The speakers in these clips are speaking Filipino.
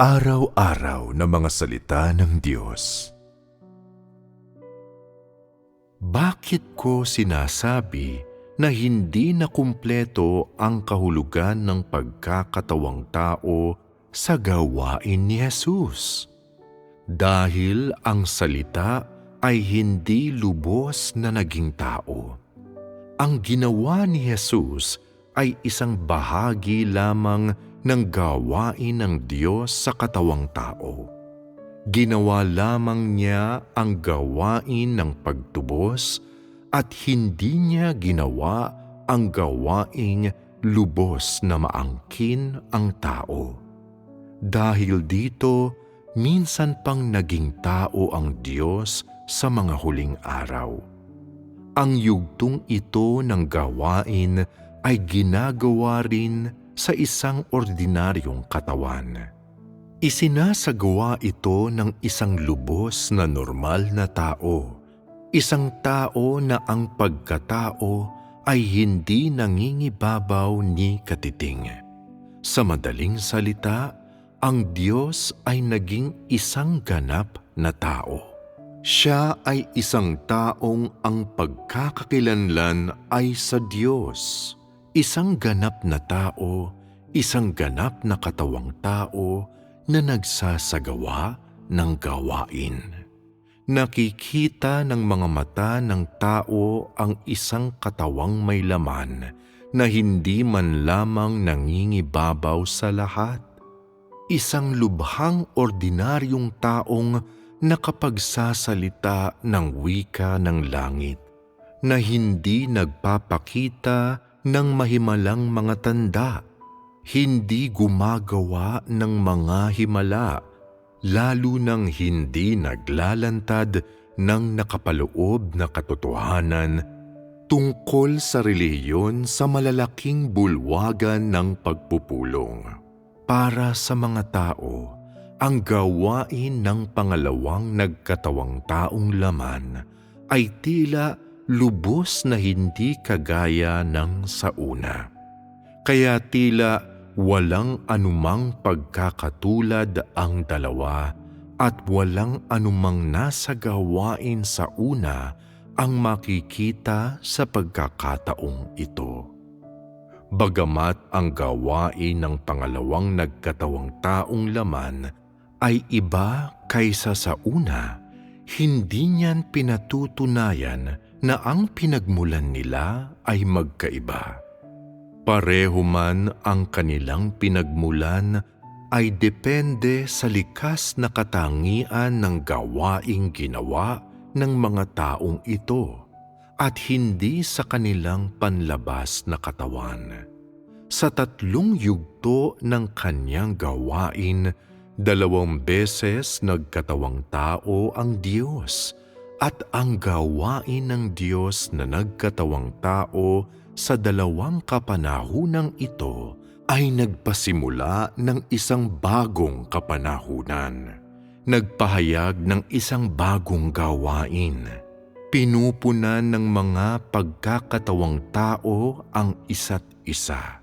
Pang-araw-araw na mga salita ng Diyos. Bakit ko sinasabi na hindi na kumpleto ang kahulugan ng pagkakatawang tao sa gawain ni Jesus? Dahil ang salita ay hindi lubos na naging tao. Ang ginawa ni Jesus ay isang bahagi lamang ng gawain ng Diyos sa katawang tao. Ginawa lamang niya ang gawain ng pagtubos at hindi niya ginawa ang gawaing lubos na maangkin ang tao. Dahil dito, minsan pang naging tao ang Diyos sa mga huling araw. Ang yugtong ito ng gawain ay ginagawa rin sa isang ordinaryong katawan. Isinasagawa ito ng isang lubos na normal na tao, isang tao na ang pagkatao ay hindi nangingibabaw ni katiting. Sa madaling salita, ang Diyos ay naging isang ganap na tao. Siya ay isang taong ang pagkakakilanlan ay sa Diyos. Isang ganap na tao, isang ganap na katawang tao na nagsasagawa ng gawain. Nakikita ng mga mata ng tao ang isang katawang may laman na hindi man lamang nangingibabaw sa lahat. Isang lubhang ordinaryong taong nakapagsasalita ng wika ng langit na hindi nagpapakita ng mahimalang mga tanda, hindi gumagawa ng mga himala, lalo nang hindi naglalantad ng nakapaloob na katotohanan tungkol sa reliyon sa malalaking bulwagan ng pagpupulong. Para sa mga tao, ang gawain ng pangalawang nagkatawang taong laman ay tila lubos na hindi kagaya ng sa una. Kaya tila walang anumang pagkakatulad ang dalawa at walang anumang nasa gawain sa una ang makikita sa pagkakataong ito. Bagamat ang gawain ng pangalawang nagkatawang taong laman ay iba kaysa sa una, hindi niyan pinatutunayan na ang pinagmulan nila ay magkaiba. Pareho man ang kanilang pinagmulan ay depende sa likas na katangian ng gawaing ginawa ng mga taong ito at hindi sa kanilang panlabas na katawan. Sa tatlong yugto ng kanyang gawain, dalawang beses nagkatawang tao ang Diyos at ang gawain ng Diyos na nagkatawang tao sa dalawang kapanahunang ito ay nagpasimula ng isang bagong kapanahunan. Nagpahayag ng isang bagong gawain. Pinupunan ng mga pagkakatawang tao ang isa't isa.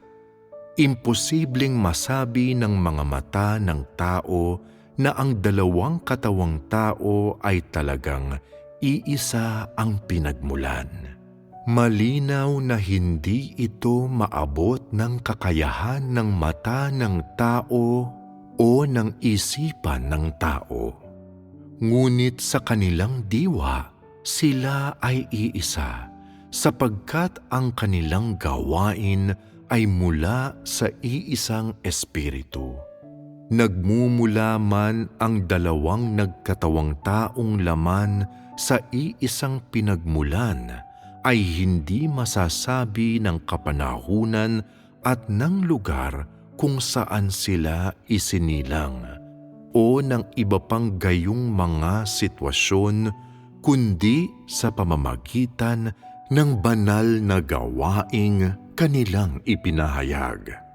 Imposibleng masabi ng mga mata ng tao na ang dalawang katawang tao ay talagang iisa ang pinagmulan. Malinaw na hindi ito maabot ng kakayahan ng mata ng tao o ng isipan ng tao. Ngunit sa kanilang diwa, sila ay iisa sapagkat ang kanilang gawain ay mula sa iisang espiritu. Nagmumula man ang dalawang nagkatawang taong laman sa iisang pinagmulan ay hindi masasabi ng kapanahunan at ng lugar kung saan sila isinilang o ng iba pang gayong mga sitwasyon kundi sa pamamagitan ng banal na gawaing kanilang ipinahayag.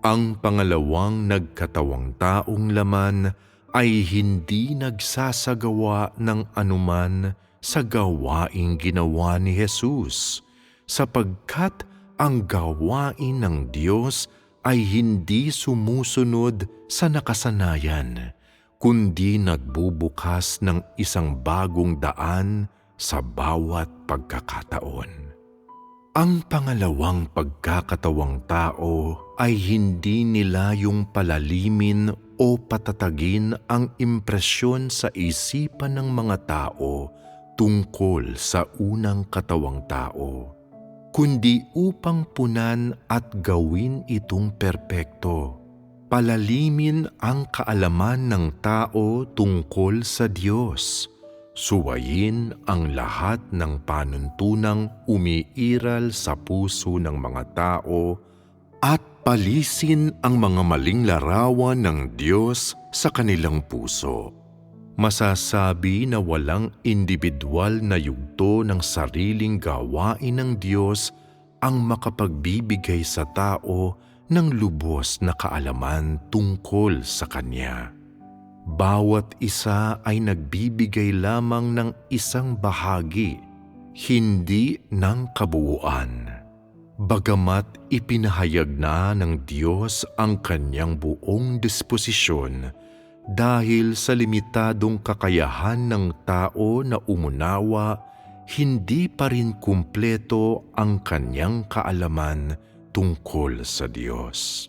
Ang pangalawang nagkatawang taong laman ay hindi nagsasagawa ng anuman sa gawaing ginawa ni Jesus sapagkat ang gawain ng Diyos ay hindi sumusunod sa nakasanayan, kundi nagbubukas ng isang bagong daan sa bawat pagkakataon. Ang pangalawang pagkakatawang tao ay hindi nila yung palalimin o patatagin ang impresyon sa isipan ng mga tao tungkol sa unang katawang tao, kundi upang punan at gawin itong perpekto. Palalimin ang kaalaman ng tao tungkol sa Diyos. Suwayin ang lahat ng panuntunang umiiral sa puso ng mga tao at palisin ang mga maling larawan ng Diyos sa kanilang puso. Masasabi na walang individual na yugto ng sariling gawain ng Diyos ang makapagbibigay sa tao ng lubos na kaalaman tungkol sa Kanya. Bawat isa ay nagbibigay lamang ng isang bahagi, hindi ng kabuuan. Bagamat ipinahayag na ng Diyos ang kanyang buong disposisyon dahil sa limitadong kakayahan ng tao na umunawa, hindi pa rin kumpleto ang kanyang kaalaman tungkol sa Diyos.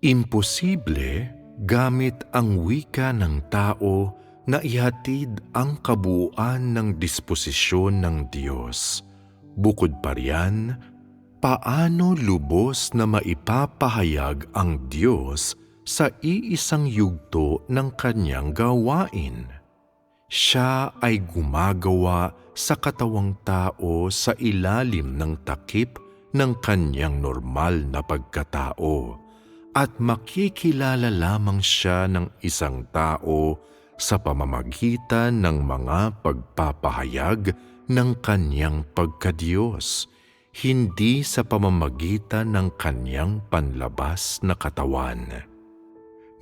Imposible gamit ang wika ng tao na ihatid ang kabuuan ng disposisyon ng Diyos. Bukod pa riyan, paano lubos na maipapahayag ang Diyos sa iisang yugto ng kanyang gawain? Siya ay gumagawa sa katawang tao sa ilalim ng takip ng kanyang normal na pagkatao at makikilala lamang siya ng isang tao sa pamamagitan ng mga pagpapahayag ng kanyang pagkadiyos, hindi sa pamamagitan ng kanyang panlabas na katawan.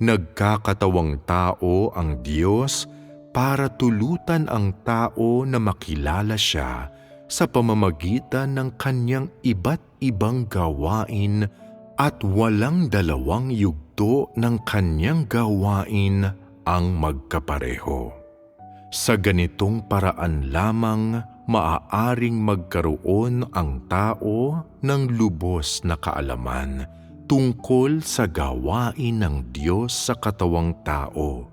Nagkakatawang tao ang Diyos para tulutan ang tao na makilala siya sa pamamagitan ng kanyang iba't ibang gawain at walang dalawang yugto ng kanyang gawain ang magkapareho. Sa ganitong paraan lamang maaaring magkaroon ang tao ng lubos na kaalaman tungkol sa gawain ng Diyos sa katawang tao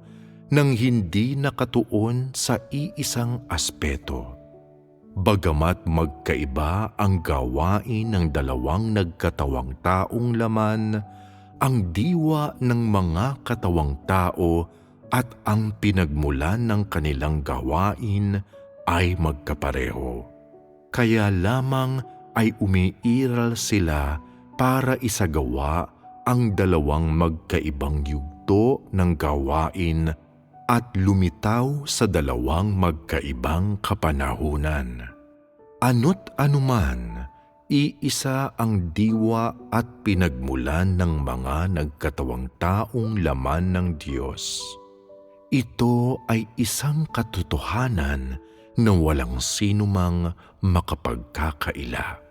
nang hindi nakatuon sa iisang aspeto. Bagamat magkaiba ang gawain ng dalawang nagkatawang taong laman, ang diwa ng mga katawang tao at ang pinagmulan ng kanilang gawain ay magkapareho. Kaya lamang ay umiiral sila para isagawa ang dalawang magkaibang yugto ng gawain at lumitaw sa dalawang magkaibang kapanahunan. Ano't anuman, iisa ang diwa at pinagmulan ng mga nagkatawang taong laman ng Diyos. Ito ay isang katotohanan na walang sinumang makapagkakaila.